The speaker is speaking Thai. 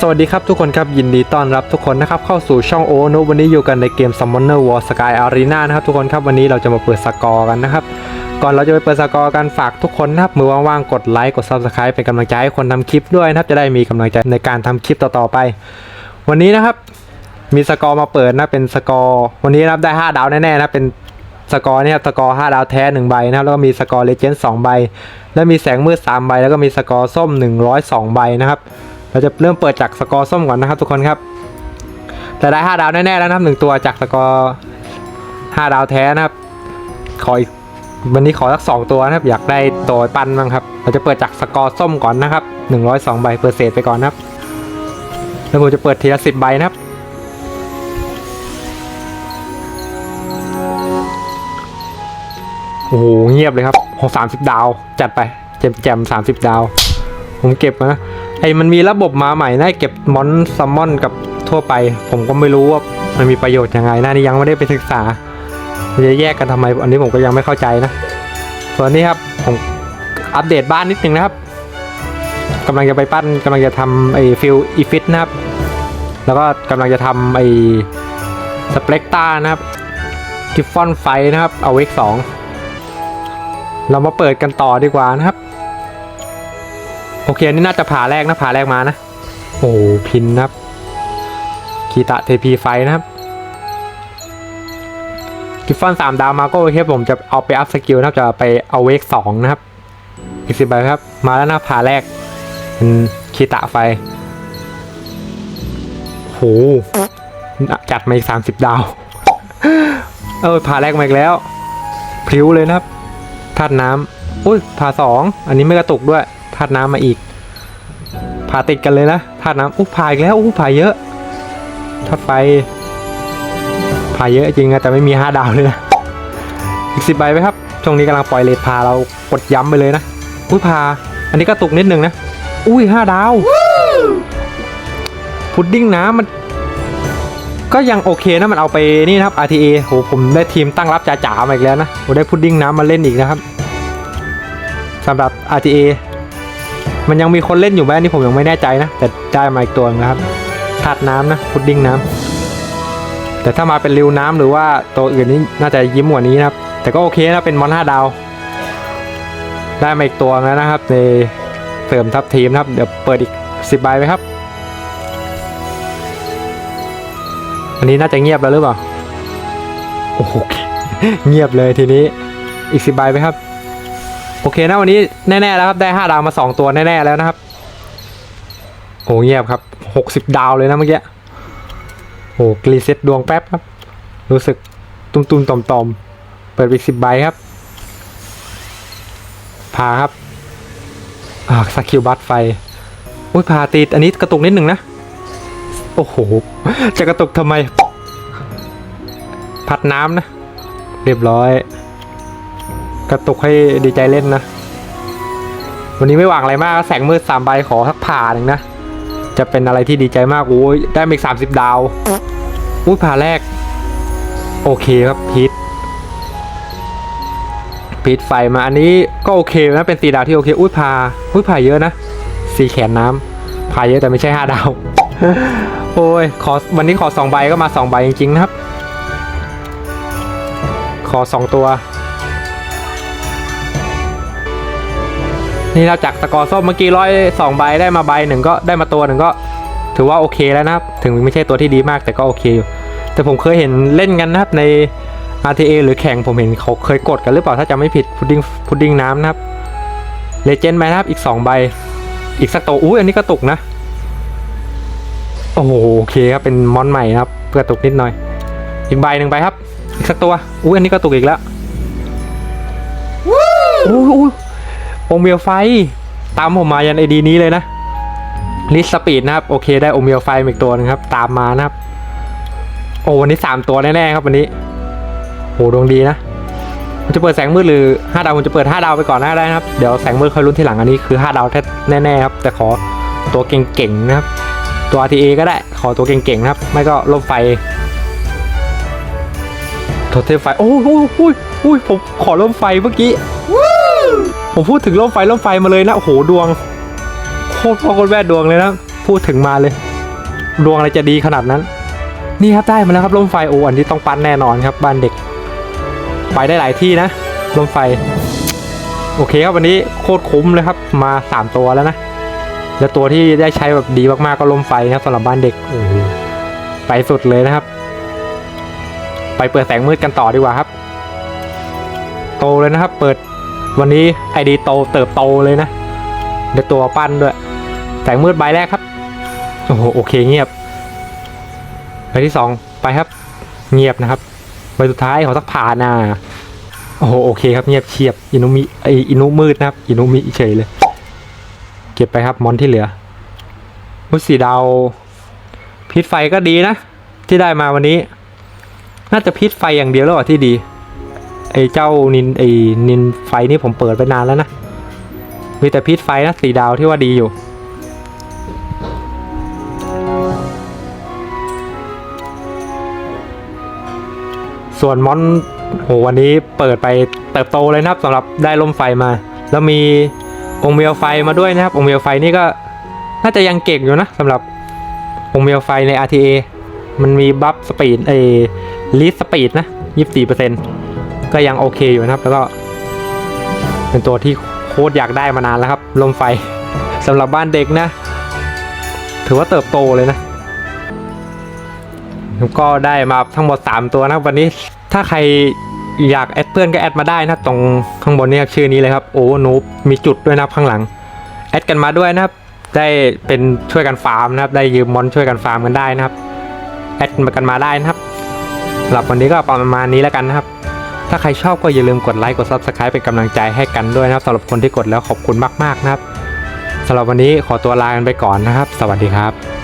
สวัสดีครับทุกคนครับยินดีต้อนรับทุกคนนะครับเข้าสู่ช่องโอนุวันนี้อยู่กันในเกม Summoner War Sky Arena นะครับทุกคนครับวันนี้เราจะมาเปิดสกอร์กันนะครับก่อนเราจะไปเปิดสกอร์กันฝากทุกคนนะครับมือว่างๆกดไลค์กด Subscribe เป็นกำลังใจให้คนทำคลิปด้วยนะครับจะได้มีกำลังใจในการทำคลิปต่อๆไป วันนี้นะครับมีสกอร์มาเปิดนะเป็นสกอร์วันนี้นะครับได้ 5 ดาวแน่ๆนะเป็นสกอร์นี่ครับสกอร์ 5 ดาวแท้ 1 ใบนะครับแล้วก็มีสกอร์เลเจนด์2ใบ และมีแสงมืด 3 ใบ แล้วก็มีสกอร์ส้ม 102 ใบนะครับ เราจะเริ่มเปิดจากสกอร์ส้มก่อนนะครับ ทุกคนครับ แต่ได้ 5 ดาวแน่ๆแล้วนะครับหนึ่งตัวจากสกอร์ 5 ดาวแท้นะครับ ขออีกวันนี้ขอสัก2ตัวนะครับ อยากได้ตัวปั้นบ้างครับ เราจะเปิดจากสกอร์ส้มก่อนนะครับ 102 ใบเปิดเศษไปก่อนนะครับ แล้วผมจะเปิดทีละ10 ใบนะครับโอ้โหเงียบเลยครับโหสามสิบดาว จัดไปแจมแจมสามสิบดาว ผมเก็บนะ ไอ้มันมีระบบมาใหม่นะเก็บมอนซัมมอนกับทั่วไป ผมก็ไม่รู้ว่ามันมีประโยชน์ยังไงนะนี่ยังไม่ได้ไปศึกษาจะแยกกันทำไม อันนี้ผมก็ยังไม่เข้าใจนะ ส่วนนี้ครับผมอัปเดตบ้านนิดนึงนะครับกำลังจะไปปั้นกำลังจะทำไอ้ฟิลอีฟิตนะครับ แล้วก็กำลังจะทำไอ้สเปกตานะครับกิฟฟอนไฟนะครับเอาเวกสองเรามาเปิดกันต่อดีกว่านะครับ โอเคอันนี่น่าจะผ่าแรกนะผ่าแรกมานะ โอ้พินนะครับคีตะเทพีไฟนะครับกิฟฟอนสามดาวมาก็โอเคผมจะเอาไปอัพสกิลนะครับจะไปเอาเวกสองนะครับ อีกสิบใบครับ มาแล้วนะผ่าแรกเป็นคีตะไฟโหจัดมาอีกสามสิบดาว เออผ่าแรกมาอีกแล้วพริ้วเลยนะครับธาตุน้ำอุ้ยผ่าสองอันนี้ไม่กระตุกด้วย ธาตุน้ำมาอีกผ่าติดกันเลยนะธาตุน้ำอู้ผ่าอีกแล้วอู้ผ่าเยอะธาตุไฟผ่าเยอะจริงอะแต่ไม่มีห้าดาวเลยนะอีกสิบใบไหมครับช่วงนี้กำลังปล่อยเลทพาเรากดย้ำไปเลยนะอุ้ยพา อันนี้ก็ตกนิดนึงนะ อุ้ยห้าดาว พุดดิ้งน้ำมัน ก็ยังโอเคนะมันเอาไปนี่นะครับ RTA โหผมได้ทีมตั้งรับจ๋าๆมาอีกแล้วนะผมได้พุดดิ้งน้ำมาเล่นอีกนะครับสำหรับ RTA มันยังมีคนเล่นอยู่ไหมอันนี่ผมยังไม่แน่ใจนะ แต่ได้มาอีกตัวนะครับถาดน้ำนะพุดดิ้งน้ำแต่ถ้ามาเป็นริวน้ำหรือว่าตัวอื่นนี่น่าจะยิ้มกว่านี้นะครับ แต่ก็โอเคนะเป็นมอนห้าดาว ได้มาอีกตัวแล้วนะครับในเสริมทัพทีมนะครับ เดี๋ยวเปิดอีกสิบใบไหมครับ อันนี้น่าจะเงียบแล้วหรือเปล่าโอ้โหเงียบเลยทีนี้อีกสิบใบไหมครับ โอเคนะวันนี้แน่ๆแล้วครับได้ห้าดาวมาสองตัวแน่ๆแล้วนะครับโอ้เงียบครับหกสิบดาวเลยนะเมื่อกี้โอ้กรีเซ็ตดวงแป๊บครับ รู้สึกตุ้มๆต่อมๆเปิดอีกสิบใบครับพาครับอ่าสกิลบัตไฟอุ้ยพาติดอันนี้กระตุกนิดหนึ่งนะ โอ้โห จะกระตุกทำไม พัดน้ำนะ เรียบร้อย กระตุกให้ดีใจเล่นนะ วันนี้ไม่หวังอะไรมากแสงมืดสามใบขอสักผ่าหนึ่งนะ จะเป็นอะไรที่ดีใจมากโอ้ยได้มาอีกสามสิบดาวอุ้ยผ่าแรก โอเคครับพีทพีทไฟมาอันนี้ก็โอเคนะเป็นสีดาวที่โอเคอุ้ยผ่าอุ้ยผ่าเยอะนะสีแขนน้ำผ่าเยอะแต่ไม่ใช่ห้าดาวโอ้ยขอวันนี้ขอสองใบก็มาสองใบจริงๆนะครับ ขอสองตัว นี่เราจากสกอร์ส้มเมื่อกี้ร้อยสองใบได้มาใบหนึ่งก็ได้มาตัวหนึ่งก็ ถือว่าโอเคแล้วนะครับ ถึงไม่ใช่ตัวที่ดีมากแต่ก็โอเคอยู่ แต่ผมเคยเห็นเล่นกันนะครับใน RTA หรือแข่งผมเห็นเขาเคยกดกันหรือเปล่าถ้าจำไม่ผิดพุดดิ้งพุดดิ้งน้ำนะครับเลเจนด์ไหมนะครับอีก 2 ใบ อีกสักตัวอุ้ยอันนี้ก็ตุกนะ โอ้โหโอเคครับเป็นมอนใหม่นะครับเพื่อตุกนิดหน่อย อีกใบหนึ่งไปครับ อีกสักตัวอุ้ยอันนี้ก็ตุกอีกแล้วอุ้ย โอเมียไฟ ตามผมมายันไอดีนี้เลยนะลิสสปีดนะครับ โอเคได้โอเมียไฟอีกตัวหนึงครับ ตามมานะครับ โอ้วันนี้สามตัวแน่ๆครับวันนี้โหดวงดีนะผมจะเปิดแสงมืดหรือ 5 ดาวผมจะเปิด 5 ดาวไปก่อนหน้าได้นะครับ เดี๋ยวแสงมืดค่อยลุ้นทีหลังอันนี้คือ 5 ดาวแน่ๆครับ แต่ขอตัวเก่งๆนะครับ ตัว RTA ก็ได้ขอตัวเก่งๆนะครับ ไม่ก็ลมไฟโทเทมไฟ โอ้ยโอ้ยโอ้ยโอ้ยผมขอลมไฟเมื่อกี้ ผมพูดถึงลมไฟลมไฟมาเลยนะโอ้โหดวงโคตรพ่อโคตรแม่ดวงเลยนะพูดถึงมาเลย ดวงอะไรจะดีขนาดนั้น นี่ครับได้มาแล้วครับลมไฟโอ้อันนี้ต้องปั้นแน่นอนครับบ้านเด็ก ไปได้หลายที่นะลมไฟ โอเคครับวันนี้โคตรคุ้มเลยครับ มาสามตัวแล้วนะแล้วตัวที่ได้ใช้แบบดีมากๆก็ลมไฟนะครับสำหรับบ้านเด็กโอ้โหไปสุดเลยนะครับ ไปเปิดแสงมืดกันต่อดีกว่าครับ โตเลยนะครับ เปิด วันนี้ไอดีโตเติบโตเลยนะในตัวปั้นด้วยแสงมืดใบแรกครับ โอ้โหโอเคเงียบใบที่สองไปครับ เงียบนะครับใบสุดท้ายของสักผ่านาโอ้โหโอเคครับเงียบเชียบอินุมิไออินุมืดนะครับอินุมิเฉยเลย เก็บไปครับมอนที่เหลือมุสีดาวพิษไฟก็ดีนะ ที่ได้มาวันนี้ น่าจะพิษไฟอย่างเดียวแล้วที่ดี ไอ้เจ้านินไอ้นินไฟนี่ผมเปิดไปนานแล้วนะ มีแต่พิษไฟนะสีดาวที่ว่าดีอยู่ ส่วนมอนโหวันนี้เปิดไปเติบโตเลยนะครับสำหรับได้ลมไฟมา แล้วมีองค์เมียวไฟมาด้วยนะครับ องค์เมียวไฟนี่ก็น่าจะยังเก่งอยู่นะสำหรับองค์เมียวไฟใน RTA มันมีบัฟสปีดไอ้ลีดสปีดนะ 24% ก็ยังโอเคอยู่นะครับ แล้วก็ เป็นตัวที่โคตรอยากได้มานานแล้วครับ ลมไฟสำหรับบ้านเด็กนะ ถือว่าเติบโตเลยนะก็ได้มาทั้งหมด 3 ตัวนะครับวันนี้ถ้าใครอยากแอดเพื่อนก็แอดมาได้นะตรงข้างบนนี่ครับชื่อนี้เลยครับโอ้นูบมีจุดด้วยนะครับข้างหลัง แอดกันมาด้วยนะครับ ได้เป็นช่วยกันฟาร์มนะครับ ได้ยืมมอนช่วยกันฟาร์มกันได้นะครับ แอดมากันมาได้นะครับสำหรับวันนี้ก็ประมาณนี้แล้วกันนะครับ ถ้าใครชอบก็อย่าลืมกดไลค์กด Subscribe เป็นกำลังใจให้กันด้วยนะครับสำหรับคนที่กดแล้วขอบคุณมากๆนะครับสำหรับวันนี้ขอตัวลากันไปก่อนนะครับ สวัสดีครับ